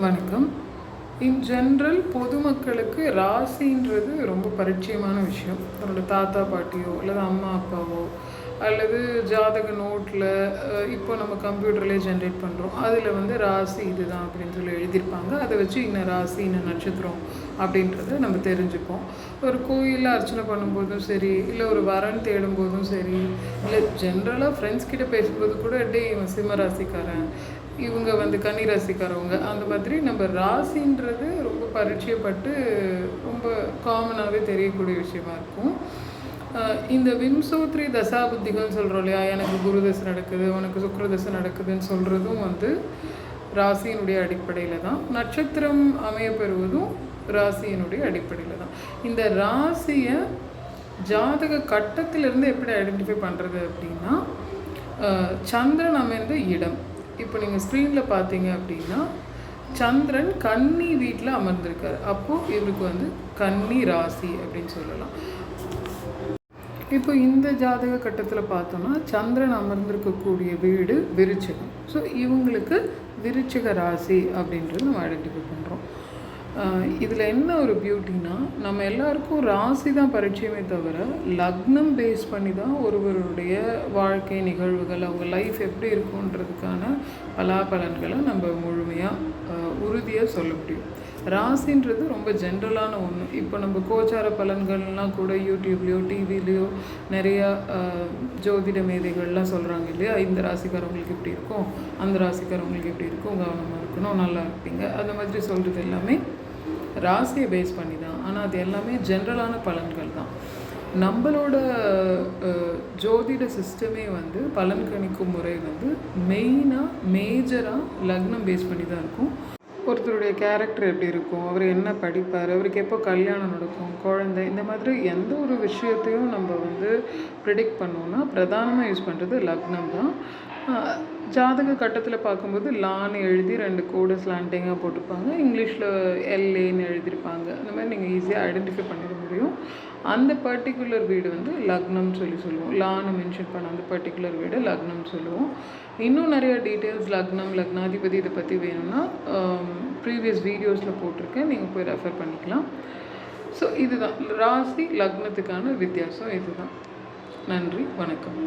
வணக்கம். In general பொதுமக்களுக்கு ராசின்றது ரொம்ப பரிச்சயமான விஷயம். தன்னோட தாத்தா பாட்டியோ அல்லது அம்மா அப்பாவோ அல்லது ஜாதக நோட்டில் இப்போ நம்ம கம்ப்யூட்டர்லேயே ஜென்ரேட் பண்ணுறோம் அதில் வந்து ராசி இதுதான் அப்படின்னு சொல்லி எழுதியிருப்பாங்க. அதை வச்சு இன்ன ராசி இன்ன நட்சத்திரம் அப்படின்றத நம்ம தெரிஞ்சுப்போம். ஒரு கோயிலில் அர்ச்சனை பண்ணும்போதும் சரி இல்லை ஒரு வரன் தேடும் போதும் சரி இல்லை ஜென்ரலாக ஃப்ரெண்ட்ஸ் கிட்ட பேசும்போது கூட டே இவன் சிம்ம ராசிக்காரன். இவங்க வந்து கன்னி ராசிக்காரவங்க. அந்த மாதிரி நம்ம ராசின்றது ரொம்ப பரிச்சயப்பட்டு ரொம்ப காமனாகவே தெரியக்கூடிய விஷயமா இருக்கும். இந்த விம்சோத்ரி தசாபுத்திகள் சொல்கிறோம் இல்லையா? எனக்கு குரு தசை நடக்குது உனக்கு சுக்கர தசை நடக்குதுன்னு சொல்கிறதும் வந்து ராசியினுடைய அடிப்படையில் தான். நட்சத்திரம் அமையப்பெறுவதும் ராசியினுடைய அடிப்படையில் தான். இந்த ராசியை ஜாதக கட்டத்திலிருந்து எப்படி ஐடென்டிஃபை பண்ணுறது அப்படின்னா சந்திரன் அமைந்த இடம். இப்போ நீங்கள் ஸ்க்ரீனில் பார்த்தீங்க அப்படின்னா சந்திரன் கன்னி வீட்டில் அமர்ந்திருக்கார். அப்போது இவருக்கு வந்து கன்னி ராசி அப்படின்னு சொல்லலாம். இப்போ இந்த ஜாதக கட்டத்தில் பார்த்தோன்னா சந்திரன் அமர்ந்திருக்கக்கூடிய வீடு விருச்சிகம். ஸோ இவங்களுக்கு விருச்சிக ராசி அப்படின்றது நம்ம ஐடென்டிஃபை பண்ணுறோம் இதில் என்ன ஒரு பியூட்டினா நம்ம எல்லாருக்கும் ராசி தான் பரிச்சயமே தவிர லக்னம் பேஸ் பண்ணி தான் ஒருவருடைய வாழ்க்கை நிகழ்வுகள் அவங்க லைஃப் எப்படி இருக்குன்றதுக்கான பலாபலன்களை நம்ம முழுமையாக உறுதியாக சொல்ல முடியும். ராசின்றது ரொம்ப ஜென்ரலான ஒன்று இப்போ நம்ம கோச்சார பலன்கள்லாம் கூட யூடியூப்லேயோ டிவிலேயோ நிறையா ஜோதிட மேதைகள்லாம் சொல்கிறாங்க இல்லையா? இந்த ராசிக்காரவங்களுக்கு இப்படி இருக்கும் அந்த ராசிக்காரவங்களுக்கு இப்படி இருக்கும் கவனமாக இருக்கணும் நல்லா இருப்பீங்க. அந்த மாதிரி சொல்கிறது எல்லாமே ராசியை பேஸ் பண்ணி தான் ஆனால் அது எல்லாமே ஜென்ரலான பலன்கள் தான். நம்மளோட ஜோதிட சிஸ்டமே வந்து பலன் கணிக்கும் முறை வந்து மெயினாக மேஜராக லக்னம் பேஸ் பண்ணி தான் இருக்கும். ஒருத்தருடைய கேரக்டர் எப்படி இருக்கும்? அவர் என்ன படிப்பார்? அவருக்கு எப்போ கல்யாணம் நடக்கும்? குழந்தை? இந்த மாதிரி எந்த ஒரு விஷயத்தையும் நம்ம வந்து ப்ரிடிக்ட் பண்ணோன்னா பிரதானமாக யூஸ் பண்ணுறது லக்னம் தான். ஜாதக கட்டத்தில் பார்க்கும்போது லான்னு எழுதி ரெண்டு கோடு ஸ்லாண்டிங்காக போட்டிருப்பாங்க. இங்கிலீஷில் எல்ஏன்னு எழுதியிருப்பாங்க. அந்த மாதிரி நீங்கள் ஈஸியாக ஐடென்டிஃபை பண்ணிடுவோம் முடியும். அந்த பர்டிகுலர் வீடு வந்து லக்னம்னு சொல்லி சொல்லுவோம். லான்னு மென்ஷன் பண்ண அந்த பர்டிகுலர் வீடு லக்னம்னு சொல்லுவோம். இன்னும் நிறைய டீட்டெயில்ஸ் லக்னம் லக்னாதிபதி இதை பற்றி வேணும்னா um, ப்ரீவியஸ் வீடியோஸில் போட்டிருக்கேன். நீங்கள் போய் ரெஃபர் பண்ணிக்கலாம். ஸோ இதுதான். ராசி லக்னத்துக்கான வித்தியாசம் இதுதான். நன்றி வணக்கம்.